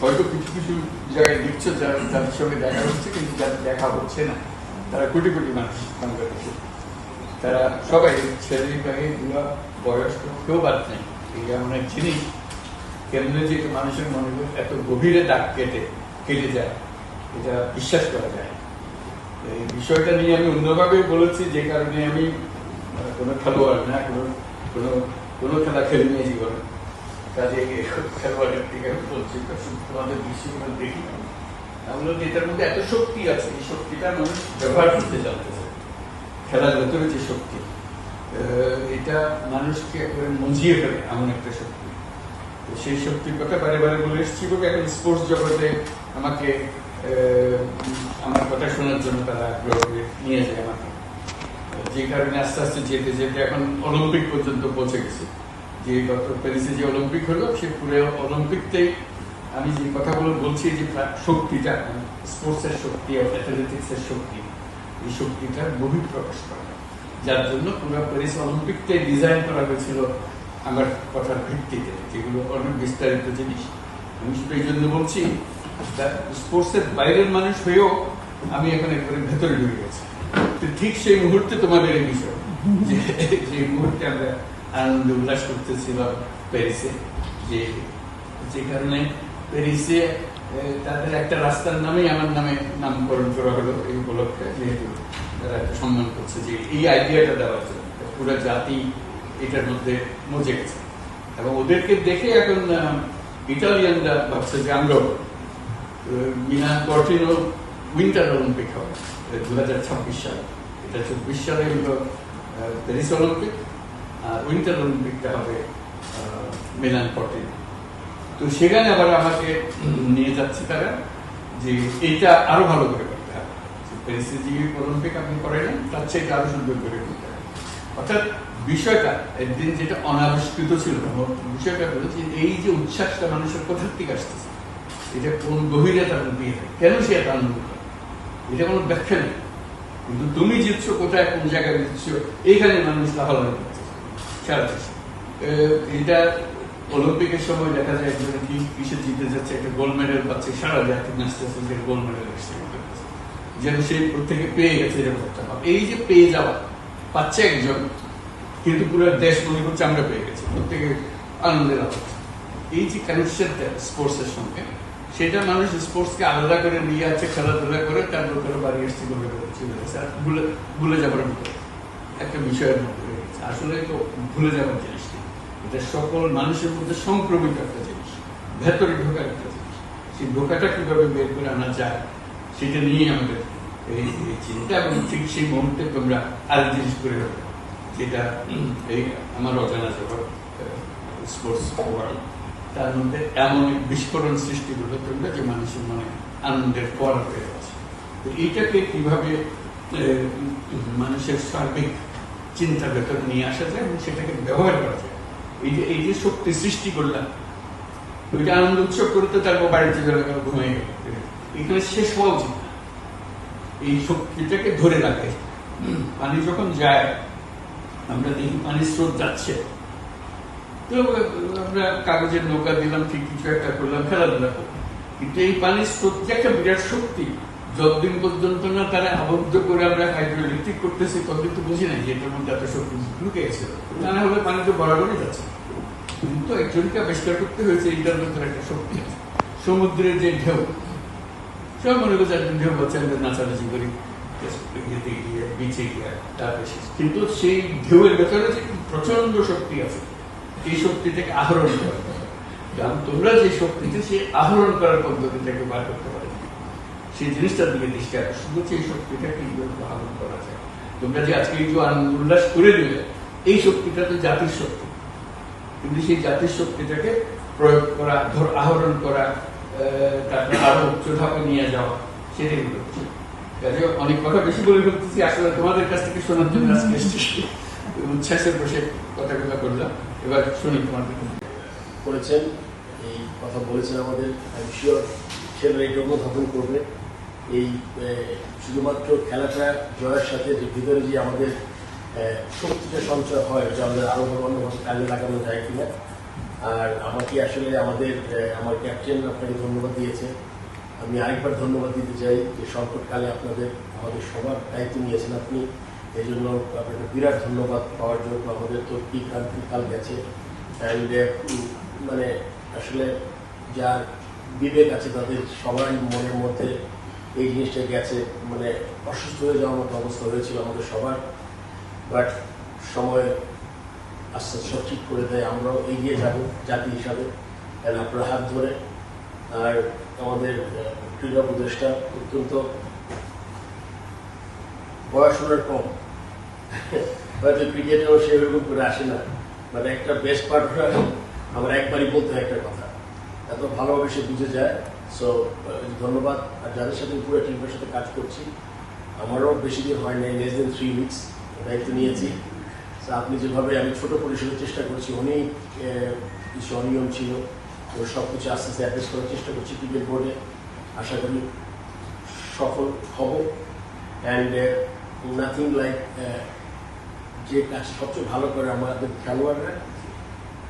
হয়তো কিছু কিছু জায়গায় দেখছ যারা যাদের সঙ্গে দেখা হচ্ছে, কিন্তু যাদের দেখা হচ্ছে না। তারা কোটি কোটি মানুষ বাংলাদেশে। তারা সবাই ছেলে, মেয়ে, বুড়া, বয়স্ক, কেউ বাদ নেই। এই এক জিনিস কেমনে যে মানুষের মনে এত গভীরে দাগ কেটে কেটে যায়। এটা বিশ্বাস করা যায়। এই বিষয়টা নিয়ে আমি অন্যভাবে বলেছি, যে কারণে আমি কোনো খেলোয়াড় না, কোনো কোনো কোনো খেলা খেলি নিয়ে জীবনে। খেলার ভেতরে যে শক্তি এটা মানুষকে মজিয়ে ফেলে এমন একটা শক্তি। সেই শক্তির কথা বারে বারে বলে এসেছি বলে এখন স্পোর্টস জগতে আমাকে আমার কথা শোনার জন্য তারা আগ্রহ নিয়ে যায় আমাকে। যে কারণে আস্তে আস্তে যেতে যেতে এখন অলিম্পিক পর্যন্ত পৌঁছে গেছে। যে গত প্যারিসে যে অলিম্পিক হলো, সে পুরো অলিম্পিকতেই আমি যে কথাগুলো বলছি যে শক্তিটা, স্পোর্টসের শক্তি, অ্যাথলেটিক্সের শক্তি, এই শক্তিটা বহিঃপ্রকাশ করা। যার জন্য পুরো প্যারিস অলিম্পিকটাই ডিজাইন করা হয়েছিল আমার কথার ভিত্তিতে, যেগুলো অনেক বিস্তারিত জিনিস। আমি শুধু এই জন্য বলছি স্পোর্টসের বাইরের মানুষ হয়েও আমি এখন একবারে ভেতরে ঢুকে গেছি। ঠিক সেই মুহূর্তে তোমাদের এই বিষয়, যে মুহূর্তে আমরা আনন্দ উল্লাস করতেছিলাম প্যারিসে যে যে কারণে প্যারিসে তাদের একটা রাস্তার নামেই আমার নামে নামকরণ করা হলো এই উপলক্ষে। যেহেতু তারা একটা সম্মান করছে যে এই আইডিয়াটা দেওয়ার জন্য পুরো জাতি এটার মধ্যে মজে গেছে। এবং ওদেরকে দেখে এখন ইটালিয়ানরা ভাবছে যে আমরাও মিলান কর্টিনো উইন্টার অলিম্পিক হবে। দু হাজার ছাব্বিশ সালে, এটা চব্বিশ সালে হলো প্যারিস অলিম্পিক। উইন্টার অলিম্পিকটা হবে মিলান কর্টিনো তো সেখানে আবার আমাকে নিয়ে যাচ্ছে তারা যে এইটা আরও ভালো করে করতে হবে। প্যারিসে যে অলিম্পিক আপনি করেন, তার চেয়ে এটা আরও সুন্দর করে করতে হবে। অর্থাৎ বিষয়টা, একদিন যেটা অনাবিষ্কৃত ছিল বিষয়টা হলো যে এই যে উচ্ছ্বাসটা মানুষের কোথার থেকে আসতেছে, এটা কোন গভীরতার মধ্যে কেন সে এত আনন্দ করে? এটা কোনো ব্যাখ্যা নেই। কিন্তু তুমি জিতছো কোথায়, কোন জায়গায় জিতছো, এইখানে মানুষ লাফালাফি সারা এটা অলিম্পিকের সময় দেখা যায় একজন কি কিসে জিতে যাচ্ছে, একটা গোল্ড মেডেল পাচ্ছে, সারা জাতি নাচতে আসতে যে গোল্ড মেডেল এসছে যেন সে প্রত্যেকে পেয়ে গেছে এরকম। এই যে পেয়ে যাওয়া, পাচ্ছে একজন, কিন্তু পুরো দেশ মনে করছে আমরা পেয়ে গেছি, প্রত্যেকে আনন্দের আওয়াজ এই যে কানেকশনটা স্পোর্টসের সঙ্গে, সেটা মানুষ স্পোর্টসকে আলাদা করে নিয়ে আছে খেলাধুলা করে, তার লোকেরা বাড়ি এসছে চলে গেছে আর ভুলে ভুলে যাবার মতো একটা বিষয়ের মধ্যে। আসলে তো ভুলে যাবার জিনিস এটা সকল মানুষের মধ্যে সংক্রমিত একটা জিনিস। ভেতরে ঢোকার একটা জিনিস। সেই ঢোকাটা কীভাবে বের করে আনা যায়, সেটা নিয়ে আমাদের এই চিন্তা এবং ঠিক সেই মুহূর্তে তোমরা আর জিনিস করে রাখো, যেটা এই আমার অজানা জগৎ স্পোর্টস ওয়ার্ল্ড তার মধ্যে এমন এক বিস্ফোরণ সৃষ্টি করল তোমরা যে মানুষের মনে আনন্দের পর হয়ে আছে তো এইটাকে কীভাবে মানুষের সার্বিক চিন্তা ভেতরে নিয়ে আসা যায় এবং সেটাকে ব্যবহার করা যায়। এই যে এই যে শক্তি সৃষ্টি করলাম ওইটা আনন্দ উৎসব করতে তারপর বাড়িতে চলে গেল, ঘুমিয়ে গেল। এখানে শেষ হওয়া উচিত এই শক্তিটাকে ধরে রাখে। পানি যখন যায়, আমরা দেখি পানির স্রোত যাচ্ছে। তো, আমরা কাগজের নৌকা দিলাম, ঠিক কিছু একটা করলাম, খেলাধুলা করলাম। কিন্তু এই পানির স্রোত যে একটা বিরাট শক্তি যতদিন পর্যন্ত না তারা আবদ্ধ করে আমরা হাইড্রো ইলেকট্রিক করতেছি, ততদিন তো বুঝি নাই এটার মধ্যে এত শক্তি ঢুকে গেছে। তা না হলে পানি তো বরাবরই যাচ্ছে। কিন্তু একজনকে আবিষ্কার করতে হয়েছে এইটার মধ্যে একটা শক্তি আছে। সমুদ্রের যে ঢেউ সব মনে করছে একজন ঢেউ বলছে আমরা নাচানাচি করি। ইয়েতে গিয়ে, বিচে গিয়ে তারপরে শেষ। কিন্তু সেই ঢেউয়ের ভেতরে যে প্রচণ্ড শক্তি আছে, এই শক্তিটাকে আহরণ করা। কারণ তোমরা যে শক্তিতে, সেই আহরণ করার পদ্ধতিটাকে বার করতে পারো। সেই জিনিসটার দিকে দৃষ্টি আকর্ষণ করছে, এই শক্তিটাকে কীভাবে আহরণ করা যায়? তোমরা যে আজকে যে আনন্দ উল্লাস করে দিলে, এই শক্তিটা তো জাতির শক্তি। কিন্তু সেই জাতির শক্তিটাকে প্রয়োগ করা, ধর আহরণ করা তারপরে আরও উচ্চ ধাপে নিয়ে যাওয়া, সেটাই হচ্ছে। কাজে অনেক কথা বেশি বলে ফেলতেছি, আসলে তোমাদের কাছ থেকে শোনার জন্য আজকে উচ্ছ্বাসের বসে কথাগুলো করলাম এবার শুনি তোমাদের করেছেন, এই কথা বলেছেন আমাদের, আমি শিওর ছেলেরা এই ধাপন করবে। এই শুধুমাত্র খেলাটা জয়ের সাথে ভিতরে যে আমাদের শক্তিটা সঞ্চয় হয় যে আমাদের আরও অন্যভাবে কাজে লাগানো যায় কিনা। আর আমাকে আসলে আমাদের আমার ক্যাপ্টেন আপনাকে ধন্যবাদ দিয়েছে। আমি আরেকবার ধন্যবাদ দিতে চাই যে সংকটকালে আপনাদের, আমাদের সবার দায়িত্ব নিয়েছেন আপনি। এই জন্য আপনাকে বিরাট ধন্যবাদ পাওয়ার জন্য। আমাদের তো কি কাল কি কাল গেছে। অ্যান্ড মানে আসলে যার বিবেক আছে তাদের সবার মনের মধ্যে এই জিনিসটা গেছে মানে অসুস্থ হয়ে যাওয়ার মতো অবস্থা হয়েছিল আমাদের সবার বাট সময় আস্তে আস্তে সব ঠিক করে দেয়, আমরাও এগিয়ে যাব জাতি হিসাবে আর আপনার হাত ধরে, আর আমাদের ক্রীড়া উপদেষ্টা অত্যন্ত ওনার কম। হয়তো ক্রিকেটেও সেরকম করে আসে না মানে একটা বেস্ট পার্টনার আমার একবারই বলতে হয় একটা কথা, এত ভালোভাবে সে বুঝে যায় সো ধন্যবাদ। আর যাদের সাথে পুরো টিমের সাথে কাজ করছি আমারও বেশি দিন হয় নাই লেস দেন থ্রি উইকস দায়িত্ব নিয়েছি। So, আপনি যেভাবে আমি ছোট পরিসরের চেষ্টা করছি অনেক কিছু অনিয়ম ছিল তো সব কিছু আস্তে আস্তে অ্যাড্রেস করার চেষ্টা করছি ক্রিকেট বোর্ডে। আশা করি সফল হব। অ্যান্ড নাথিং লাইক যে কাজ সবচেয়ে ভালো করে আমাদের খেলোয়াড়রা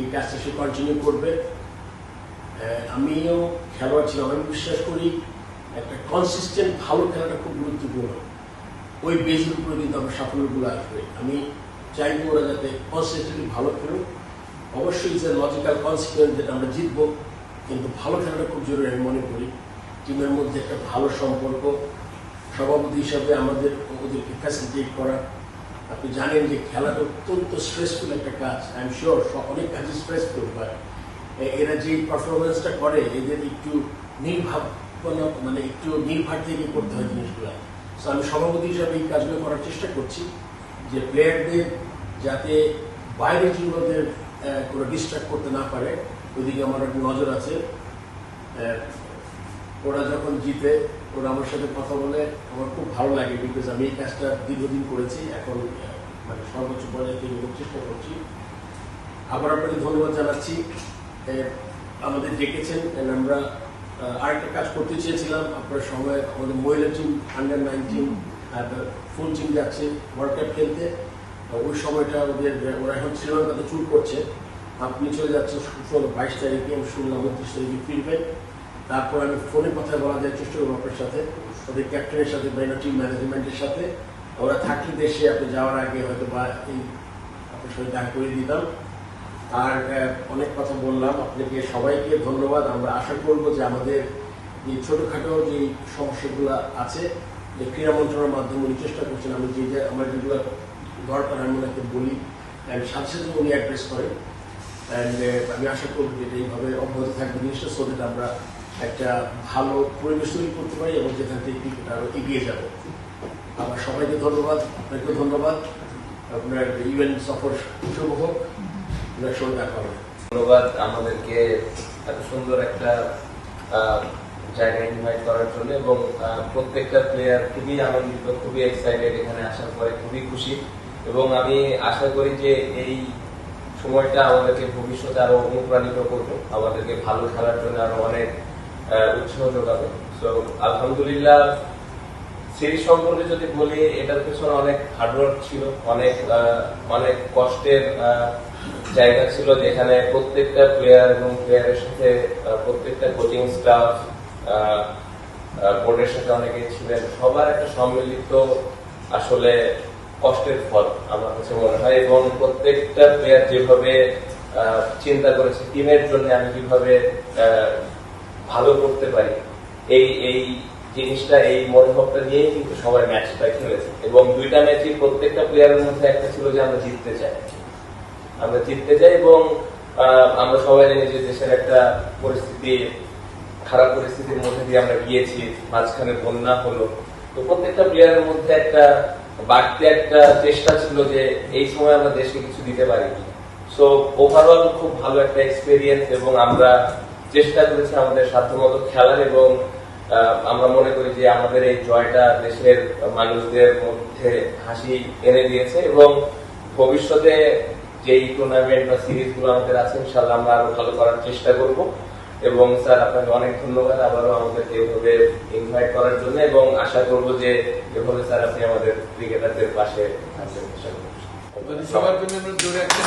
এই কাজটা সে কন্টিনিউ করবে। আমিও খেলোয়াড় ছিলাম। আমি বিশ্বাস করি একটা কনসিস্টেন্ট ভালো খেলাটা খুব গুরুত্বপূর্ণ। ওই বেজের উপরে কিন্তু আমার সাফল্যগুলো আসবে। আমি চাইব ওরা যাতে কনসিস্টেন্টলি ভালো খেলুক। অবশ্যই যে লজিক্যাল কনসিকুয়েন্স যেটা আমরা জিতবো, কিন্তু ভালো খেলাটা খুব জরুরি আমি মনে করি। টিমের মধ্যে একটা ভালো সম্পর্ক, সভাপতি হিসাবে আমাদের ওদেরকে ফ্যাসিলিটেট করা। আপনি জানেন যে খেলাটা অত্যন্ত স্ট্রেসফুল একটা কাজ। আই এম শিওর অনেক কাজই স্ট্রেসফুল বাট এরা যে পারফরমেন্সটা করে এদের একটু নির্ভাব মানে একটু নির্ভার থেকে করতে হয় জিনিসগুলো। সো আমি সভাপতি হিসাবে এই কাজগুলো করার চেষ্টা করছি যে প্লেয়ারদের যাতে বাইরে জীবনদের কোনো ডিস্ট্রাক্ট করতে না পারে। ওইদিকে আমার একটু নজর আছে। ওরা যখন জিতে, ওরা আমার সাথে কথা বলে। আমার খুব ভালো লাগে বিকজ আমি এই কাজটা দীর্ঘদিন করেছি। এখন মানে সর্বোচ্চ পর্যায়ে চেষ্টা করছি। আবার আপনাকে ধন্যবাদ জানাচ্ছি। আমাদের ডেকেছেন আমরা আরেকটা কাজ করতে চেয়েছিলাম, আপনার সময়, আমাদের মহিলা team under nineteen full team যাচ্ছে ওয়ার্ল্ড কাপ খেলতে। ওই সময়টা ওদের, ওরা এখন শ্রীলঙ্কাতে চুর করছে। আপনি চলে যাচ্ছেন ষোলো, বাইশ তারিখে, আমি শুনলাম উনত্রিশ তারিখে ফিরবেন। তারপর আমি ফোনে কথা বলা যায়, চেষ্টা করব আপনার সাথে, ওদের ক্যাপ্টেনের সাথে, বা টিম ম্যানেজমেন্টের সাথে। ওরা থাকলে দেশে, আপনি যাওয়ার আগে হয়তো বা এই, আপনার সাথে দেখা করে দিতাম। আর অনেক কথা বললাম। আপনাকে সবাইকে ধন্যবাদ। আমরা আশা করব যে আমাদের যে ছোটোখাটো যে সমস্যাগুলো আছে, যে ক্রীড়া মন্ত্রণালয়ের মাধ্যমে উনি চেষ্টা করছেন, আমি যে আমার যেগুলো দরকার, আমি ওনাকে বলি। অ্যান্ড সাথে সাথে উনি অ্যাড্রেস করেন। অ্যান্ড আমি আশা করব যে এইভাবে অব্যাহত থাকবে। জিনিসটা সো that আমরা একটা ভালো পরিবেশ তৈরি করতে পারি এবং যেখান থেকে ক্রিকেট আরও এগিয়ে যাবে। আমার সবাইকে ধন্যবাদ। আপনাকেও ধন্যবাদ। আপনার ইভেন্ট সফর শুভ হোক। ধন্যবাদ আমাদেরকে এত সুন্দর একটা জায়গায় ইনভাইট করার জন্য এবং প্রত্যেকটা প্লেয়ার খুবই আনন্দিত খুবই এক্সাইটেড এখানে আসার পরে খুবই খুশি। এবং আমি আশা করি যে এই সময়টা আমাদেরকে ভবিষ্যতে আরও অনুপ্রাণিত করবে আমাদেরকে ভালো খেলার জন্য আরও অনেক উৎসাহ যোগাবে। তো আলহামদুলিল্লাহ সিরিজ সম্পর্কে যদি বলি এটার পেছনে অনেক হার্ডওয়ার্ক ছিল অনেক অনেক কষ্টের আহ, জায়গা ছিল যেখানে প্রত্যেকটা প্লেয়ার এবং প্লেয়ারের সাথে প্রত্যেকটা কোচিং স্টাফ বোর্ডের সাথে অনেকে ছিলেন। সবার একটা সম্মিলিত আসলে কষ্টের ফল আমার কাছে মনে হয় এবং প্রত্যেকটা প্লেয়ার যেভাবে চিন্তা করেছে টিমের জন্য আমি কীভাবে ভালো করতে পারি, এই এই জিনিসটা, এই মনোভাবটা নিয়েই কিন্তু সবাই ম্যাচটা খেলেছে। এবং দুইটা ম্যাচই প্রত্যেকটা প্লেয়ারের মধ্যে একটা ছিল যে আমরা জিততে চাই। আমরা জিততে চাই এবং আমরা সবাই জানি যে দেশের একটা পরিস্থিতি, খারাপ পরিস্থিতির মধ্যে দিয়ে আমরা গিয়েছি, মাঝখানে বন্যা হলো। তো প্রত্যেকটা প্লেয়ারের মধ্যে একটা বাড়তি একটা চেষ্টা ছিল যে এই সময় আমরা দেশকে কিছু দিতে পারি। সো ওভারঅল খুব ভালো একটা এক্সপিরিয়েন্স এবং আমরা চেষ্টা করেছি আমাদের সাধ্যমতো খেলার এবং আমরা মনে করি যে আমাদের এই জয়টা দেশের মানুষদের মধ্যে হাসি এনে দিয়েছে এবং ভবিষ্যতে যেই টুর্নামেন্ট বা সিরিজগুলো আমাদের আছে ইনশাল্লাহ আমরা আরও ভালো করার চেষ্টা করব। এবং স্যার, আপনাকে অনেক ধন্যবাদ আবারও আমাদেরকে এভাবে ইনভাইট করার জন্য এবং আশা করব যে এভাবে স্যার, আপনি আমাদের ক্রিকেটারদের পাশে থাকবেন সবার জন্য আমরা জোরে একটা